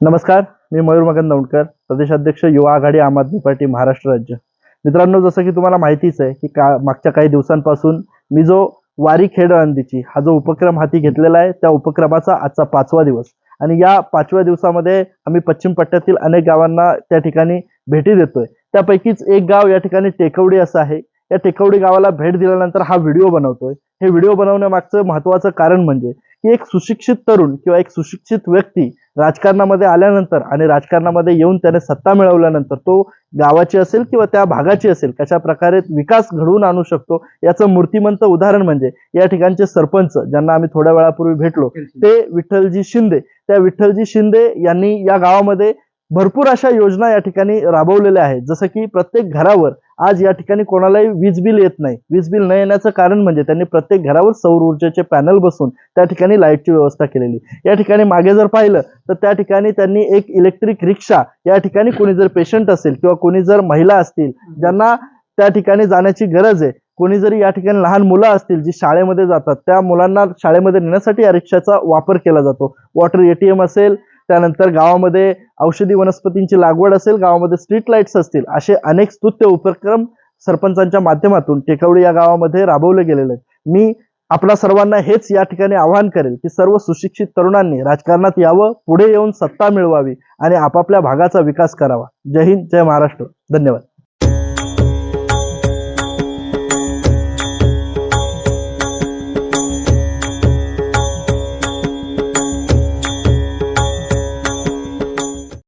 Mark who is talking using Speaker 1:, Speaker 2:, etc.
Speaker 1: नमस्कार मी मयूर मगन दौंडकर प्रदेशाध्यक्ष युवा आघाडी आम आदमी पार्टी महाराष्ट्र राज्य. मित्रांनो जसं की तुम्हाला माहितीच आहे की का मागच्या काही दिवसांपासून मी जो वारी खेड अंदीची हा जो उपक्रम हाती घेतलेला आहे त्या उपक्रमाचा आजचा पाचवा दिवस. आणि या पाचव्या दिवसामध्ये आम्ही पश्चिम पट्ट्यातील अनेक गावांना त्या ठिकाणी भेटी देतोय. त्यापैकीच एक गाव या ठिकाणी टेकवडी असं आहे. या टेकवडी गावाला भेट दिल्यानंतर हा व्हिडिओ बनवतोय. हे व्हिडिओ बनवण्यामागचं महत्वाचं कारण म्हणजे की एक सुशिक्षित तरुण किंवा एक सुशिक्षित व्यक्ती राजकारणामध्ये आल्यानंतर आणि राजकारणामध्ये येऊन त्याने सत्ता मिळवल्यानंतर तो गावाची असेल किंवा त्या भागाची असेल कशा प्रकारे विकास घडवून आणू शकतो याचं मूर्तिमंत उदाहरण म्हणजे या ठिकाणचे सरपंच ज्यांना आम्ही थोड्या वेळापूर्वी भेटलो ते विठ्ठलजी शिंदे. त्या विठ्ठलजी शिंदे यांनी या गावामध्ये भरपूर अशा योजना या ठिकाणी राबवलेल्या आहेत. जसं की प्रत्येक घरावर आज या ठिकाणी कोणालाही वीज बिल येत नाही. वीज बिल न येण्याचं कारण म्हणजे त्यांनी प्रत्येक घरावर सौर ऊर्जेचे पॅनल बसून त्या ठिकाणी लाईटची व्यवस्था केलेली. या ठिकाणी मागे जर पाहिलं तर त्या ठिकाणी त्यांनी एक इलेक्ट्रिक रिक्षा या ठिकाणी कोणी जर पेशंट असेल किंवा कोणी जर महिला असतील ज्यांना त्या ठिकाणी जाण्याची गरज आहे कोणी जरी या ठिकाणी लहान मुलं असतील जी शाळेमध्ये जातात त्या मुलांना शाळेमध्ये नेण्यासाठी या रिक्षाचा वापर केला जातो. वॉटर एटीएम असेल त्यानंतर गावामध्ये औषधी वनस्पतींची लागवड असेल गावामध्ये स्ट्रीट लाईट्स असतील असे अनेक स्तुत्य उपक्रम सरपंचांच्या माध्यमातून टेकवडी या गावामध्ये राबवले गेलेले आहेत. मी आपल्या सर्वांना हेच या ठिकाणी आवाहन करेल की सर्व सुशिक्षित तरुणांनी राजकारणात यावं पुढे येऊन सत्ता मिळवावी आणि आपापल्या भागाचा विकास करावा. जय हिंद जय महाराष्ट्र. धन्यवाद.